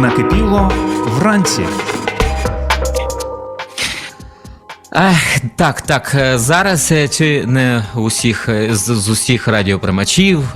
Накипіло вранці. Ех, так, так. е, Зараз е, чи не усіх е, з, з усіх радіоприймачів,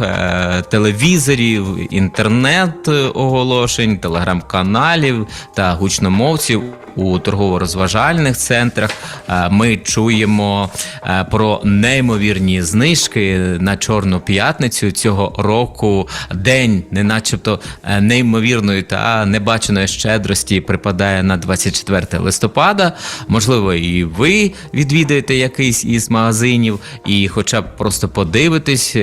телевізорів, інтернет оголошень, телеграм-каналів та гучномовців у торгово-розважальних центрах е, ми чуємо е, про неймовірні знижки на Чорну п'ятницю цього року. День, не начебто е, неймовірної та небаченої щедрості припадає на 24 листопада. Можливо, і ви відвідаєте якийсь із магазинів, і хоча б просто подивитись,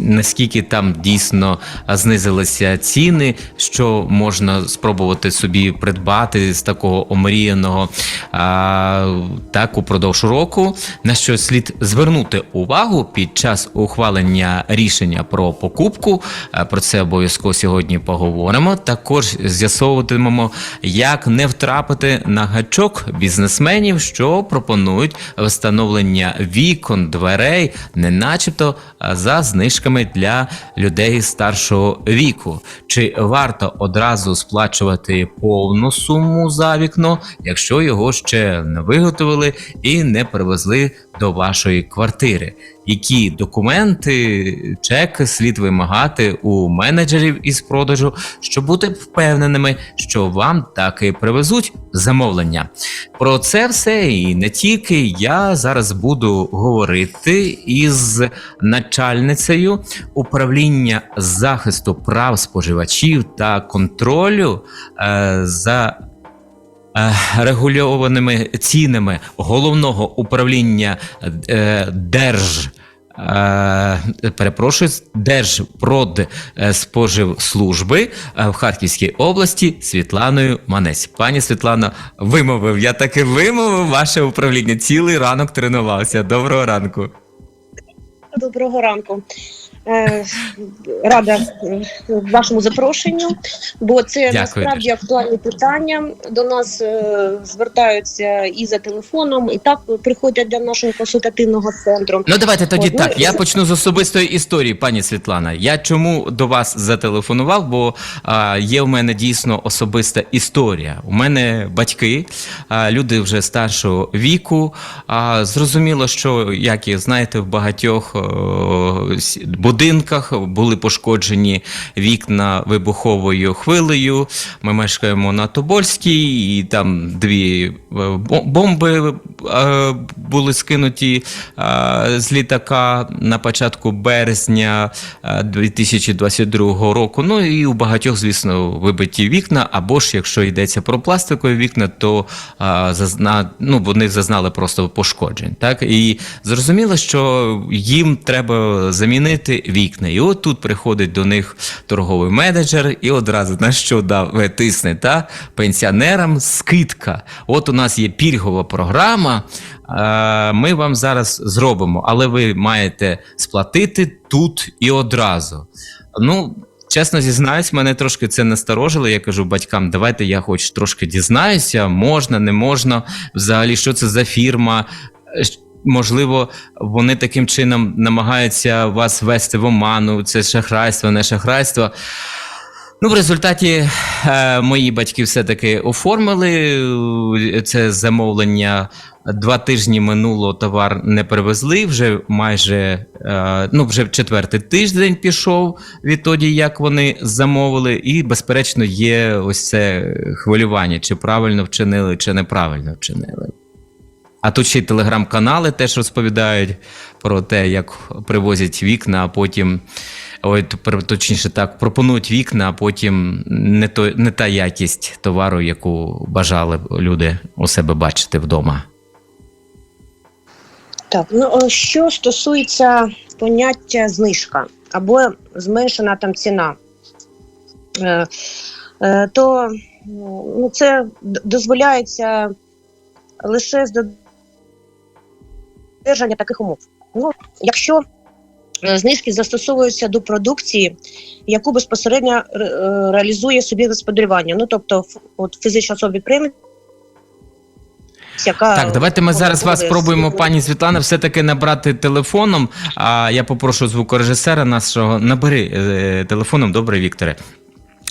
наскільки там дійсно знизилися ціни, що можна спробувати собі придбати з такого омріяного а, так упродовж року, на що слід звернути увагу під час ухвалення рішення про покупку. Про це обов'язково сьогодні поговоримо. Також з'ясовуватимемо, як не втрапити на гачок бізнесменів, що пропонують встановлення вікон, дверей, не начебто за знижками для людей старшого віку. Чи варто одразу сплачувати повну суму за вікно, якщо його ще не виготовили і не привезли до вашої квартири? Які документи, чек слід вимагати у менеджерів із продажу, щоб бути впевненими, що вам так і привезуть замовлення? Про це все і не тільки я зараз буду говорити із начальницею управління захисту прав споживачів та контролю е, за. Е, Регульованими цінами головного управління е, Держ. е, Перепрошую, Держпродспоживслужби в Харківській області Світланою Манець. Пані Світлано, вимовив. Я таки вимовив ваше управління. Цілий ранок тренувався. Доброго ранку. Доброго ранку. Е, Рада е, вашому запрошенню, бо це Дякую насправді актуальні питання. До нас е, звертаються і за телефоном, і так приходять до нашого консультативного центру. Ну давайте тоді От, ну, так. Я почну з особистої історії, пані Світлана. Я чому до вас зателефонував? Бо а, є в мене дійсно особиста історія. У мене батьки, а, люди вже старшого віку. А, зрозуміло, що як і знаєте, в багатьох с- будинках були пошкоджені вікна вибуховою хвилею. Ми мешкаємо на Тобольській, і там дві е, бомби е, були скинуті е, з літака на початку березня е, 2022 року. Ну і у багатьох, звісно, вибиті вікна. Або ж якщо йдеться про пластикові вікна, то зазна, ну, вони зазнали просто пошкоджень. Так і зрозуміло, що їм треба замінити вікна. І от тут приходить до них торговий менеджер, і одразу на що дав е, тисне та пенсіонерам скидка. От у нас є пільгова програма. е, Ми вам зараз зробимо, але ви маєте сплатити тут і одразу. Ну. Чесно зізнаюсь, мене трошки це насторожило. Я кажу батькам, давайте я хоч трошки дізнаюся, можна, не можна. Взагалі, що це за фірма? Можливо, вони таким чином намагаються вас вести в оману. Це шахрайство, не шахрайство. Ну, в результаті е, мої батьки все-таки оформили е, це замовлення. Два тижні минуло, товар не привезли. Вже майже е, ну, вже четвертий тиждень пішов відтоді, як вони замовили, і, безперечно, є ось це хвилювання, чи правильно вчинили, чи неправильно вчинили. А тут ще й телеграм-канали теж розповідають про те, як привозять вікна, а потім. Ой, точніше так, пропонують вікна, а потім не, то, не та якість товару, яку бажали люди у себе бачити вдома. Так, ну що стосується поняття знижка або зменшена там ціна, е, е, то ну, це дозволяється лише з додержання таких умов. Ну, якщо е, знижки застосовуються до продукції, яку безпосередньо е, реалізує собі господарювання, ну тобто от фізична особа підприємець, яка Так, давайте ми зараз вас спробуємо, пані Світлана, все-таки набрати телефоном. А я попрошу звукорежисера нашого набери е, телефоном. Добре, Вікторе.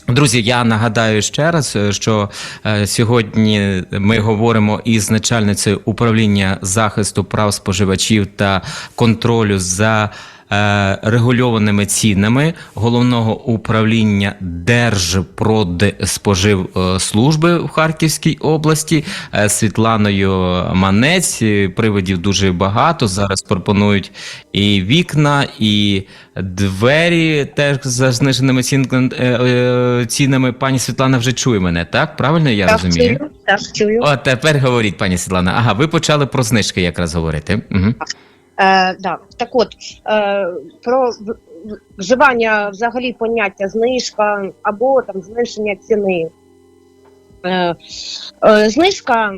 Друзі, я нагадаю ще раз, е, що е, сьогодні ми говоримо із начальницею управління захисту прав споживачів та контролю за регульованими цінами головного управління Держпродспоживслужби в Харківській області е, Світланою Манець. Е, Приводів дуже багато. Зараз пропонують і вікна, і двері теж за зниженими цін- е, е, цінами. Пані Світлана вже чує мене, так? Правильно я Так, розумію? чую, так, чую. О, тепер говоріть, пані Світлана. Ага, ви почали про знижки якраз говорити. Угу. Е, да. Так от, е, про вживання взагалі поняття знижка або там зменшення ціни. Е, е, знижка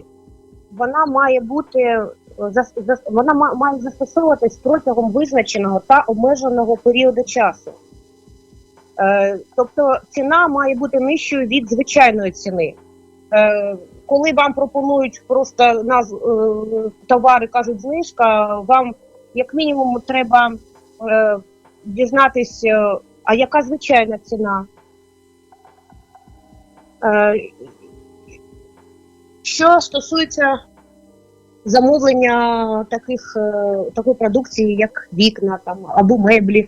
вона має бути е, вона має застосовуватись протягом визначеного та обмеженого періоду часу. Е, тобто ціна має бути нижчою від звичайної ціни. Е, коли вам пропонують просто наз, е, товари, кажуть знижка, вам як мінімум треба е, дізнатись, е, а яка звичайна ціна. Е, що стосується замовлення таких, е, такої продукції, як вікна там, або меблі,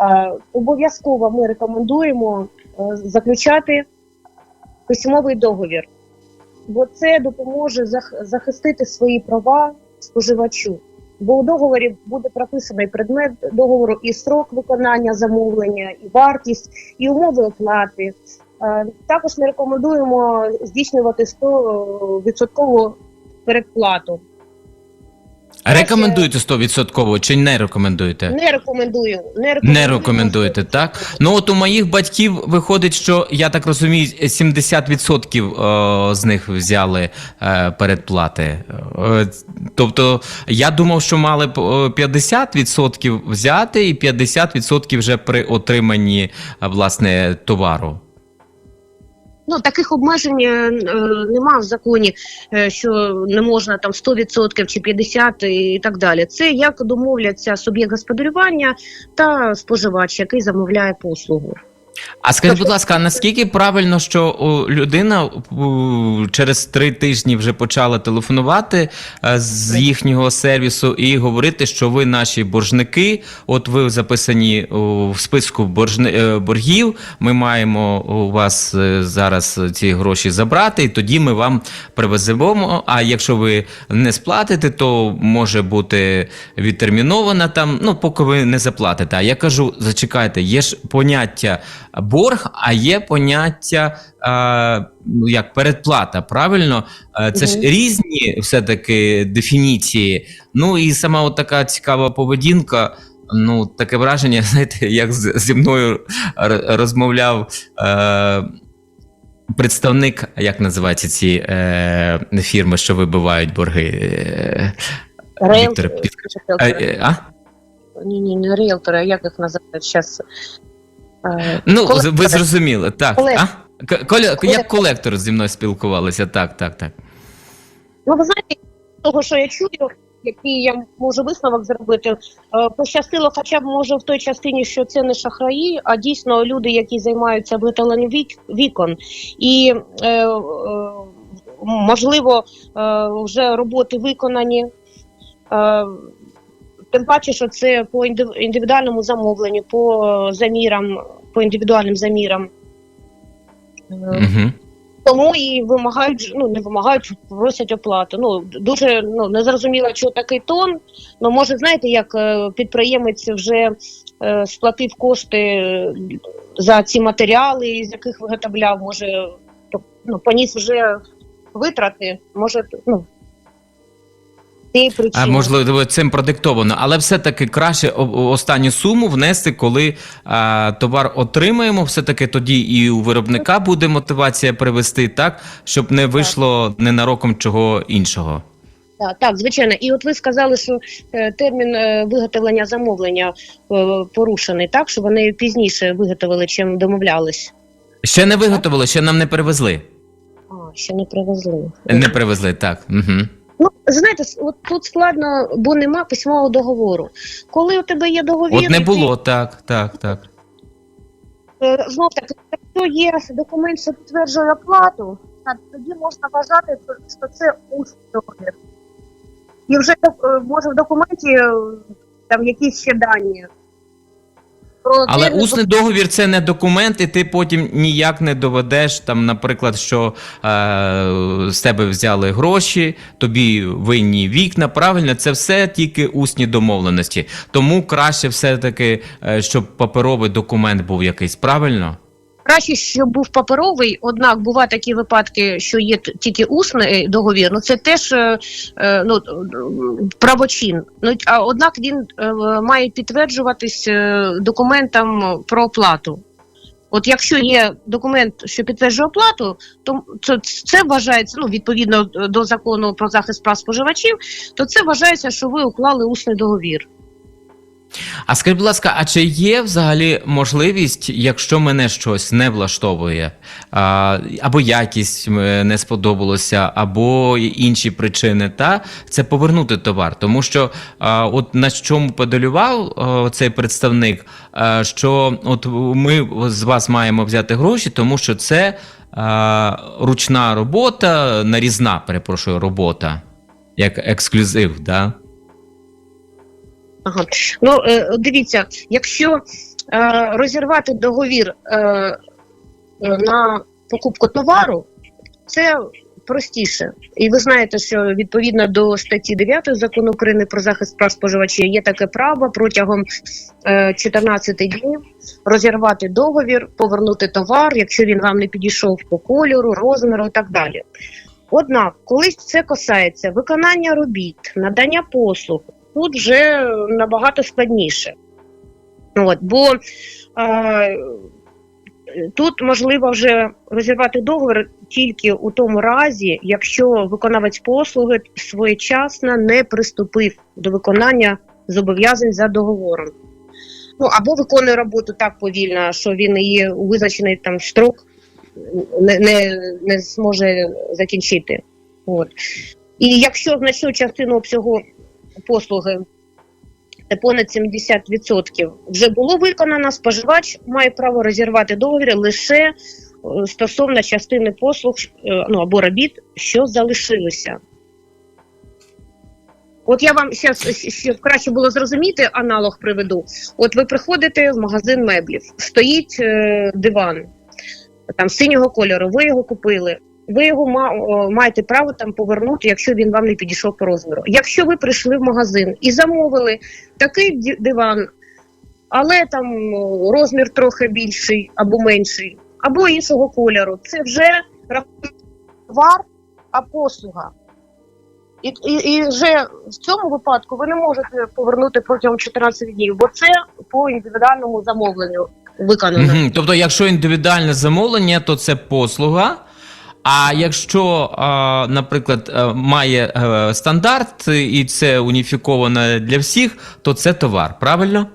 е, обов'язково ми рекомендуємо е, заключати письмовий договір, бо це допоможе зах- захистити свої права споживачу. Бо у договорі буде прописаний предмет договору і строк виконання замовлення, і вартість, і умови оплати. Е, Також ми рекомендуємо здійснювати 100% передплату. Рекомендуєте 100% чи не рекомендуєте? Не рекомендую. Не рекомендую. Не рекомендуєте, так? Ну от у моїх батьків виходить, що я так розумію, 70% е, з них взяли е, передплати. Е, Тобто я думав, що мали б е, 50% взяти і 50% вже при отриманні власне товару. Ну, таких обмежень е, нема в законі, е, що не можна там 100% чи 50% і так далі. Це як домовляться суб'єкт господарювання та споживач, який замовляє послугу. А скажіть, будь ласка, наскільки правильно, що людина через три тижні вже почала телефонувати е, з їхнього сервісу і говорити, що ви наші боржники, от ви записані в списку е, боргів, ми маємо у вас е, зараз ці гроші забрати, і тоді ми вам привеземо. А якщо ви не сплатите, то може бути відтермінована там, ну поки ви не заплатите. А я кажу, зачекайте, є ж поняття борг, а є поняття е, ну, як передплата. Правильно, Е, це ж різні все-таки дефініції. Ну і сама от така цікава поведінка. Ну, таке враження, знаєте, як зі мною розмовляв е, представник, як називаються ці е, фірми, що вибивають борги. Е, Віктор, е, е, а? Ні, ні, не ріелтори, а як їх називають зараз? Ну, Колектори. ви зрозуміли, так. Колектор. А? К- Коля, як колектор зі мною спілкувалися, так, так, так. Ну, ви знаєте, того, що я чую, який я можу висновок зробити, е, пощастило хоча б може в той частині, що це не шахраї, а дійсно люди, які займаються виготовленням вікон. І е, е, можливо, е, вже роботи виконані. Е, Тим паче, що це по індивідуальному замовленню, по замірам, по індивідуальним замірам. Угу. тому і вимагають, ну не вимагають, просять оплату. Ну дуже ну не зрозуміло, що такий тон. Ну може, знаєте, як е, підприємець вже е, сплатив кошти е, за ці матеріали, з яких виготовляв, може то, ну, поніс вже витрати, може, ну цієї причини. А можливо, цим продиктовано, але все-таки краще останню суму внести, коли а, товар отримаємо. Все-таки тоді і у виробника буде мотивація привезти, так щоб не вийшло ненароком чого іншого. Так, так, звичайно. І от ви сказали, що е, термін е, виготовлення замовлення е, порушений, так що вони пізніше виготовили, чим домовлялись. Ще не виготовили, ще нам не привезли. А, ще не привезли. Не привезли, так. Угу. Ну, знаєте, от тут складно, бо нема письмового договору. Коли у тебе є договір, От не і ти, було, так, так, так. е, знов таки, якщо якщо є документ, що підтверджує оплату, тоді можна вважати, що це усний договір. І вже е, може в документі е, там якісь ще дані. Про Але термін усний договір це не документ, і ти потім ніяк не доведеш, там, наприклад, що е, з тебе взяли гроші, тобі винні вікна. Правильно, це все тільки усні домовленості. Тому краще все-таки, е, щоб паперовий документ був якийсь, правильно? Краще, щоб був паперовий, однак бувають такі випадки, що є тільки усний договір. Ну це теж е, е, ну, е, правочин. Ну а однак він е, має підтверджуватись е, документом про оплату. От якщо є документ, що підтверджує оплату, то це, це вважається ну відповідно до закону про захист прав споживачів, то це вважається, що ви уклали усний договір. А скажіть, будь ласка, а чи є взагалі можливість, якщо мене щось не влаштовує, або якість не сподобалося, або інші причини, та це повернути товар? Тому що от на чому подалював цей представник, що от ми з вас маємо взяти гроші, тому що це ручна робота, нарізна, перепрошую, робота, як ексклюзив, да? Ага. Ну, е, дивіться, якщо е, розірвати договір е, на покупку товару, це простіше. І ви знаєте, що відповідно до статті 9 закону України про захист прав споживачів є таке право протягом е, 14 днів розірвати договір, повернути товар, якщо він вам не підійшов по кольору, розміру і так далі. Однак, коли це касається виконання робіт, надання послуг, тут вже набагато складніше. От, бо е, тут можливо вже розірвати договір тільки у тому разі, якщо виконавець послуги своєчасно не приступив до виконання зобов'язань за договором. Ну або виконує роботу так повільно, що він її у визначений там строк не, не, не зможе закінчити. От. І якщо значну частину обсягу послуги це понад 70% вже було виконано, споживач має право розірвати договір лише е, стосовно частини послуг е, ну, або робіт, що залишилися. От я вам щоб краще було зрозуміти, аналог приведу. От ви приходите в магазин меблів, стоїть е, диван там синього кольору, ви його купили. Ви його ма- маєте право там повернути, якщо він вам не підійшов по розміру. Якщо ви прийшли в магазин і замовили такий диван, але там розмір трохи більший або менший, або іншого кольору, це вже товар, а послуга. І, і, і вже в цьому випадку ви не можете повернути протягом 14 днів, бо це по індивідуальному замовленню виконано. Тобто, якщо індивідуальне замовлення, то це послуга. А якщо, наприклад, е, має е, стандарт і це уніфіковано для всіх, то це товар, правильно?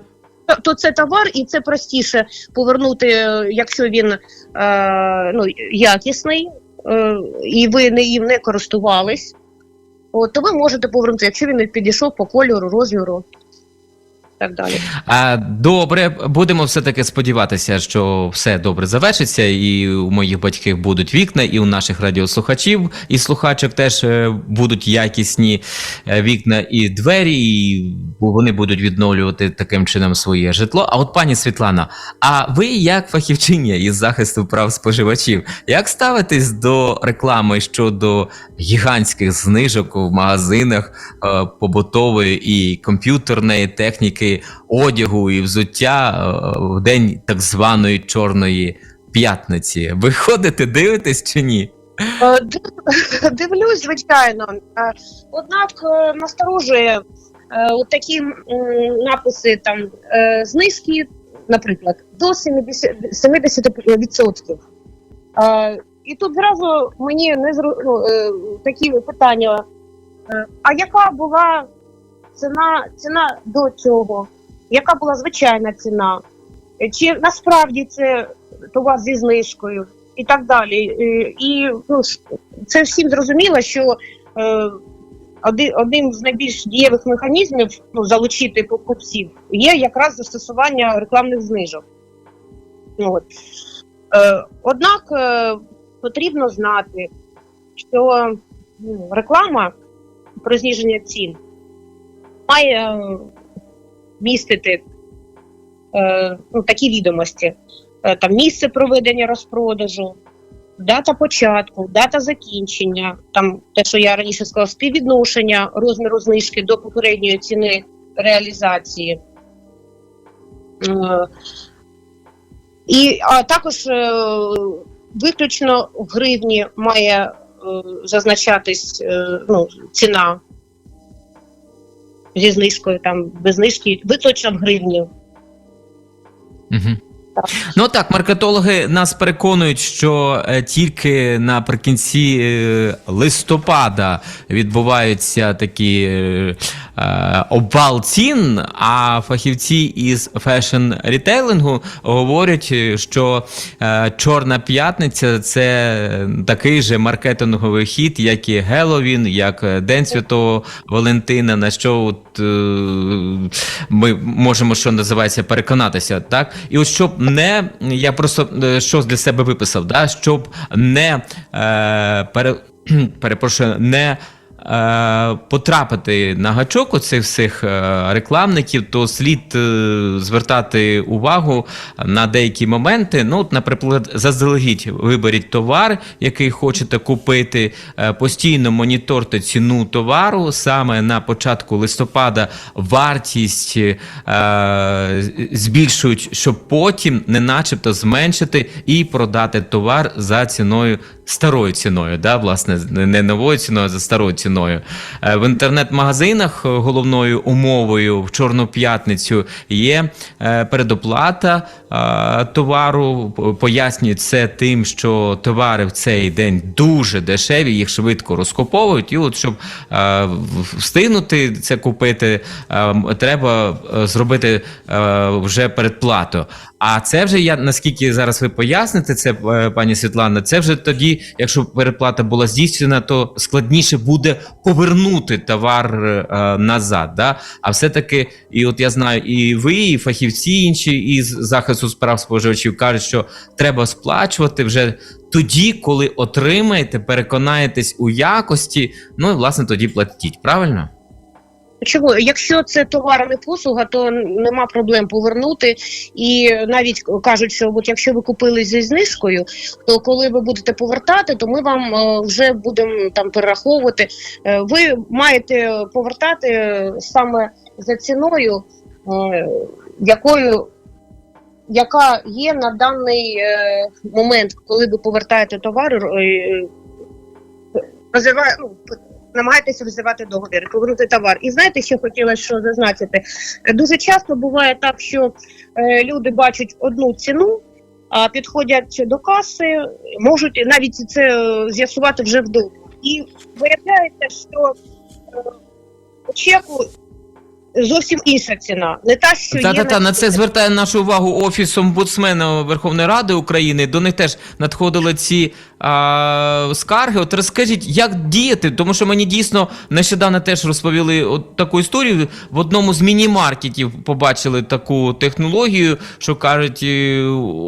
То- це товар, і це простіше повернути, е, якщо він ну, якісний, і ви не їм не користувались, то ви можете повернути, якщо він не підійшов по кольору, розміру так далі. А, добре, будемо все-таки сподіватися, що все добре завершиться, і у моїх батьків будуть вікна, і у наших радіослухачів і слухачок теж е, будуть якісні е, вікна і двері, і вони будуть відновлювати таким чином своє житло. А от пані Світлана, а ви як фахівчиня із захисту прав споживачів, як ставитесь до реклами щодо гігантських знижок в магазинах е, побутової і комп'ютерної техніки, одягу і взуття е, в день так званої чорної п'ятниці? Ви ходите, дивитесь чи ні? Е, Дивлюсь, звичайно. Е, Однак насторожує такі написи там знижки, наприклад, до 70%. 70%. Е, І тут зразу мені не зру... ну, такі питання. А яка була ціна, ціна до цього? Яка була звичайна ціна? Чи насправді це товар зі знижкою? І так далі. Е, І ну, це всім зрозуміло, що е, одним з найбільш дієвих механізмів ну, залучити покупців є якраз застосування рекламних знижок. Ну, От. Е, Однак потрібно знати, що ну, реклама про зниження цін має е, містити е, ну, такі відомості: Е, там місце проведення розпродажу, дата початку, дата закінчення, там те, що я раніше сказала, співвідношення розміру знижки до попередньої ціни реалізації. І, а також е, виключно в гривні має е, зазначатись е, ну, ціна зі знижкою, там без знижки, виключно в гривні. Угу. Так. Ну так, маркетологи нас переконують, що е, тільки наприкінці е, листопада відбуваються такі е, обвал цін, а фахівці із фешн рітейлингу говорять, е, що е, Чорна п'ятниця це такий же маркетинговий хід, як і Геловін, як е, День Святого Валентина, на що от, е, ми можемо, що називається, переконатися. Так? І от щоб не, я просто е, щось для себе виписав, да? щоб не е, пере, перепрошую, не е, потрапити на гачок оцих всіх е, рекламників, то слід е, звертати увагу на деякі моменти. Ну, от, наприклад, заздалегідь виберіть товар, який хочете купити, е, постійно моніторте ціну товару. Саме на початку листопада вартість е, збільшують, щоб потім не начебто зменшити і продати товар за ціною старою ціною, да, власне, не новою ціною, а за старою ціною. Е, В інтернет-магазинах е, головною умовою в Чорну п'ятницю є е, передоплата товару. Пояснюють це тим, що товари в цей день дуже дешеві, їх швидко розкуповують. І от щоб встигнути це купити, треба зробити вже передплату. А це вже я наскільки зараз ви поясните це, е, пані Світлана, це вже тоді, якщо передплата була здійснена, то складніше буде повернути товар е, назад. Да? А все-таки, і от я знаю, і ви, і фахівці інші із захисту справ споживачів кажуть, що треба сплачувати вже тоді, коли отримаєте, переконаєтесь у якості. Ну і власне тоді платіть. Правильно? Чому, якщо це товар, не послуга, то нема проблем повернути. І навіть кажуть, що от якщо ви купили зі знижкою, то коли ви будете повертати, то ми вам е, вже будемо там перераховувати. Е, Ви маєте повертати е, саме за ціною, якою. Яка є на даний момент, коли ви повертаєте товар, розриває, ну, намагайтеся розірвати договір, повернути товар. І знаєте, що хотіла що зазначити? Дуже часто буває так, що е, люди бачать одну ціну, а підходять до каси, можуть навіть це е, з'ясувати вже вдома. І виявляється, що е, по чеку зовсім інша ціна, не та, що Та є та та на це звертає нашу увагу офіс омбудсмена Верховної Ради України. До них теж надходили ці а, скарги. От розкажіть, як діяти, тому що мені дійсно нещодавно теж розповіли от таку історію. В одному з міні-маркетів побачили таку технологію, що кажуть,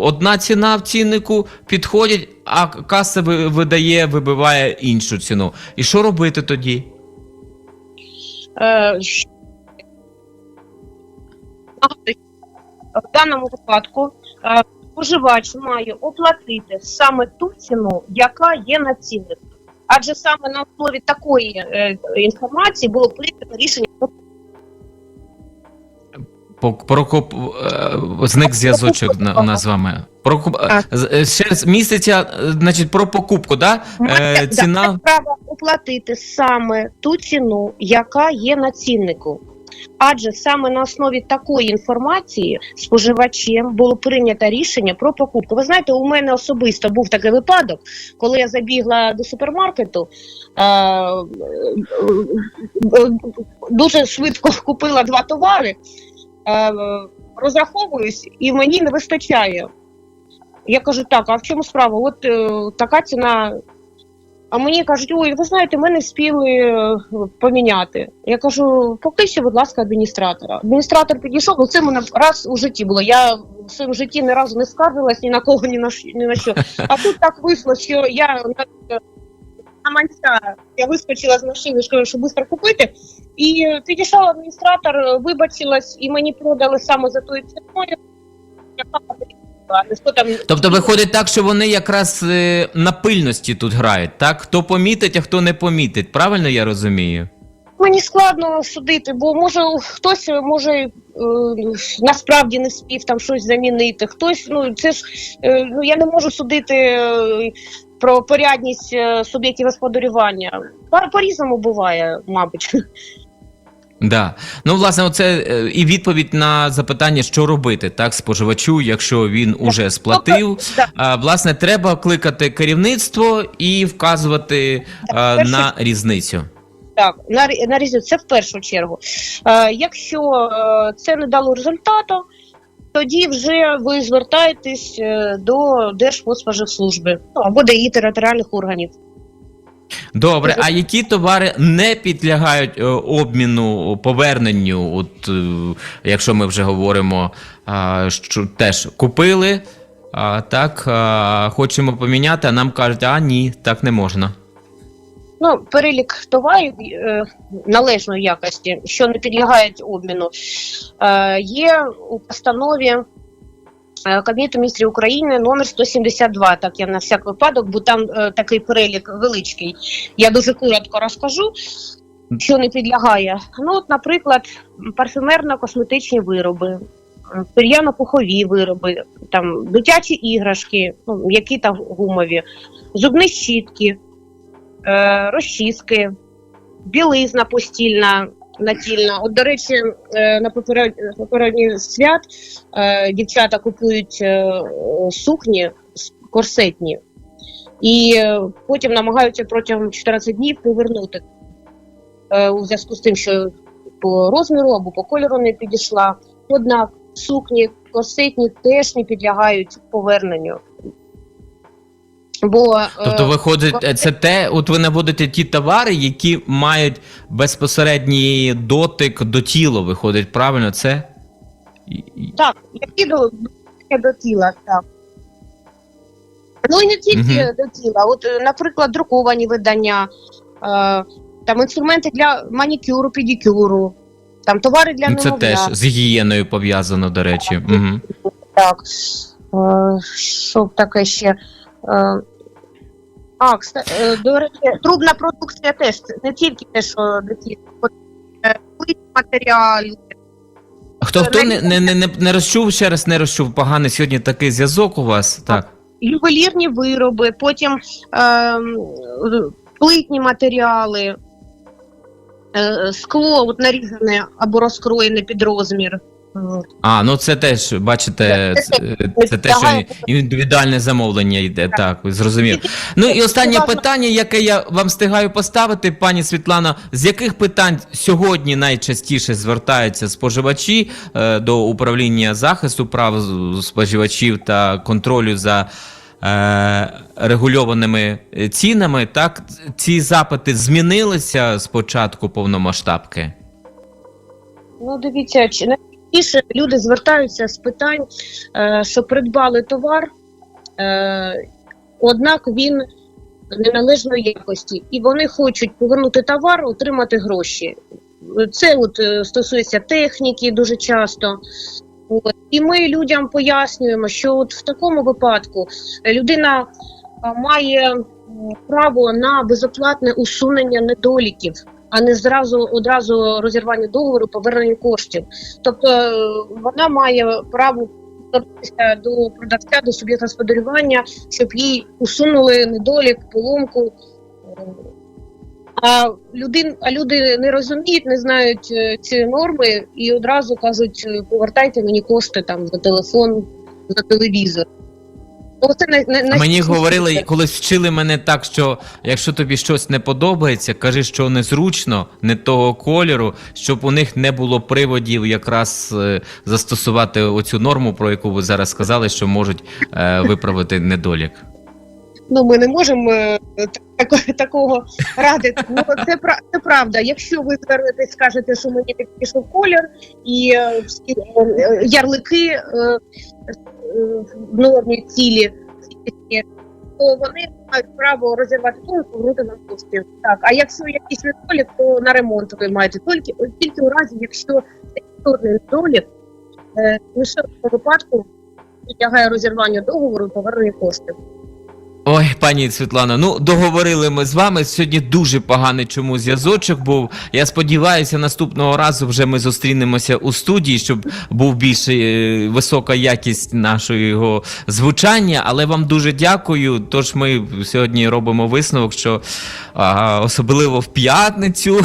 одна ціна в ціннику підходять, а каса видає, вибиває іншу ціну. І що робити тоді? Е, В даному випадку е, споживач має оплатити саме ту ціну, яка є на ціннику. Адже саме на основі такої е, інформації було прийнято рішення про е, зник зв'язочок на- з вами. Прокоп з- е, ще місяця, е, значить, про покупку, да? Має- Е, да, ціна право оплатити саме ту ціну, яка є на ціннику. Адже саме на основі такої інформації споживачем було прийнято рішення про покупку. Ви знаєте, у мене особисто був такий випадок, коли я забігла до супермаркету, е, е, е, дуже швидко купила два товари, е, розраховуюсь, і мені не вистачає. Я кажу, так, а в чому справа? От е, така ціна А мені кажуть, ой, ви знаєте, ми не встигли е, поміняти. Я кажу, покличте, будь ласка, адміністратора. Адміністратор підійшов, ну це мене раз у житті було. Я в своєму житті ні разу не скаржилась ні на кого, ні на, ні на що. А тут так вийшло, що я на, на манця я вискочила з машини, що, що швидко купити. І підійшов адміністратор, вибачилась, і мені продали саме за тою ціною, яка Що там Тобто виходить так, що вони якраз е, на пильності тут грають, так? Хто помітить, а хто не помітить. Правильно я розумію? Мені складно судити, бо може хтось може е, насправді не спів там щось замінити. Хтось, ну це ж е, ну я не можу судити е, про порядність е, суб'єктів господарювання. По- По-різному буває, мабуть. Да. Ну, власне, оце е, і відповідь на запитання, що робити, так, споживачу, якщо він уже сплатив. Так. А, власне, треба кликати керівництво і вказувати а, перше- на різницю. Так, на, на різницю, це в першу чергу. Е, якщо е, це не дало результату, тоді вже ви звертаєтесь е, до Держпродспоживслужби ну, або до її територіальних органів. Добре, а які товари не підлягають е, обміну, поверненню? От е, якщо ми вже говоримо, що теж купили, так хочемо поміняти, а нам кажуть, а ні, так не можна. Ну, перелік товарів е, належної якості, що не підлягають обміну, е, є у постанові Кабінету міністрів України номер 172, так я на всяк випадок, бо там е, такий перелік величкий. Я дуже коротко розкажу, що не підлягає. Ну, от, наприклад, парфюмерно-косметичні вироби, е, пір'яно-пухові вироби, там дитячі іграшки, ну, які там гумові, зубні щітки е, розчіски, білизна постільна, натільна. От, до речі, е, на поперед- попередній свят е, дівчата купують е, сукні корсетні і потім намагаються протягом 14 днів повернути у зв'язку з тим, що по розміру або по кольору не підійшла. Однак сукні корсетні теж не підлягають поверненню. Бо, е, Тобто, виходить, е, це те, от ви наводите ті товари, які мають безпосередній дотик до тіла, виходить, правильно це? Так, які до, до тіла, так. Ну і не тільки Мгм. до тіла. От, е, наприклад, друковані видання, е, там інструменти для манікюру, педикюру, там товари для Ну, Це теж з гігієною пов'язано, до речі. Угу. Так. Е, що б таке ще? Е, а, е, до речі, трубна продукція теж не тільки те, що. Е, матеріали, Хто хто не, не, не, не- розчув ще раз, не розчув поганий сьогодні такий зв'язок у вас? Так. ювелірні вироби, потім ем, плитні матеріали, е, скло от нарізане або розкроєне під розмір. А, ну це теж, бачите, Це- це, це те, що індивідуальне замовлення йде. Так, зрозумів. Ну і останнє питання, яке я вам встигаю поставити, пані Світлана, з яких питань сьогодні найчастіше звертаються споживачі е, до управління захисту прав споживачів та контролю за е, регульованими е, цінами? Так, ці запити змінилися з початку повномасштабки? Ну, дивіться, чи найчастіше люди звертаються з питань, е, що придбали товар, е, однак він неналежної якості, і вони хочуть повернути товар, отримати гроші. Це от е, стосується техніки дуже часто. От. І ми людям пояснюємо, що от в такому випадку людина має право на безоплатне усунення недоліків а не зразу одразу розірвання договору, повернення коштів. Тобто е, вона має право звернутися до продавця, до суб'єкта господарювання, щоб їй усунули недолік, поломку. А люди, а люди не розуміють, не знають е, ці норми і одразу кажуть: повертайте мені кошти там за телефон, за телевізор. Ну, це не, не, не Мені говорили, колись вчили мене так, що якщо тобі щось не подобається, кажи, що незручно, не того кольору, щоб у них не було приводів якраз е, застосувати оцю норму, про яку ви зараз сказали, що можуть е, виправити недолік. Ну, ми не можемо е, так так- такого радити. Ну це це правда. Якщо ви звернетесь, скажете, що мені пішов колір і е, всі е, е, ярлики е, в нормі цілі, то вони мають право розірвати ту повернути нам коштів. Так, а якщо якийсь недолік, то на ремонт ви маєте тільки тільки у разі, якщо це істотний недолік, е, лише в випадку підлягає розірванню договору повернення коштів. Ой, пані Світлана, ну договорили ми з вами. Сьогодні дуже поганий чому зв'язочок був. Я сподіваюся, наступного разу вже ми зустрінемося у студії, щоб був більш е, висока якість нашого звучання. Але вам дуже дякую. Тож ми сьогодні робимо висновок, що а, особливо в п'ятницю,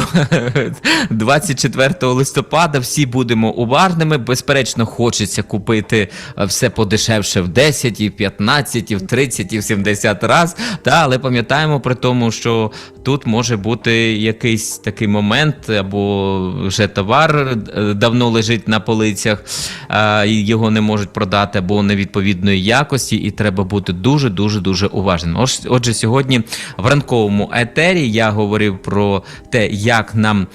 24 листопада, всі будемо уважними. Безперечно, хочеться купити е, все подешевше в 10, і в 15, і в 30, і в 70 раз. Та, але пам'ятаємо при тому, що тут може бути якийсь такий момент, або вже товар е, давно лежить на полицях, його не можуть продати, або невідповідної якості, і треба бути дуже дуже дуже уважним. Отже, сьогодні в ранковому етері я говорив про те, як нам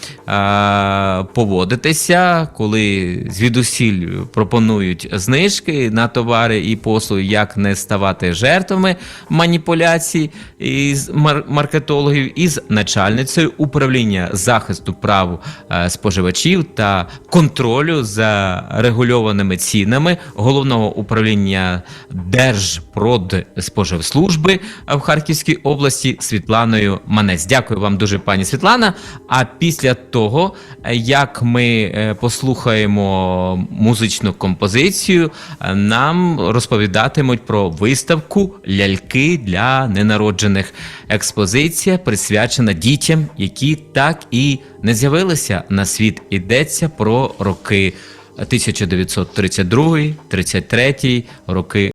поводитися, коли звідусіль пропонують знижки на товари і послуги, як не ставати жертвами маніпуляцій із мар- маркетологів, із начальницею управління захисту прав е, споживачів та контролю за регульованими цінами головного управління Держпродспоживслужби в Харківській області Світланою Манець. Дякую вам дуже, пані Світлана. А після того, е, як ми е, послухаємо музичну композицію, нам розповідатимуть про виставку ляльки для ненароджених. Експозиція присвячена дітям, які так і не з'явилися на світ. Йдеться про роки 1932-33 роки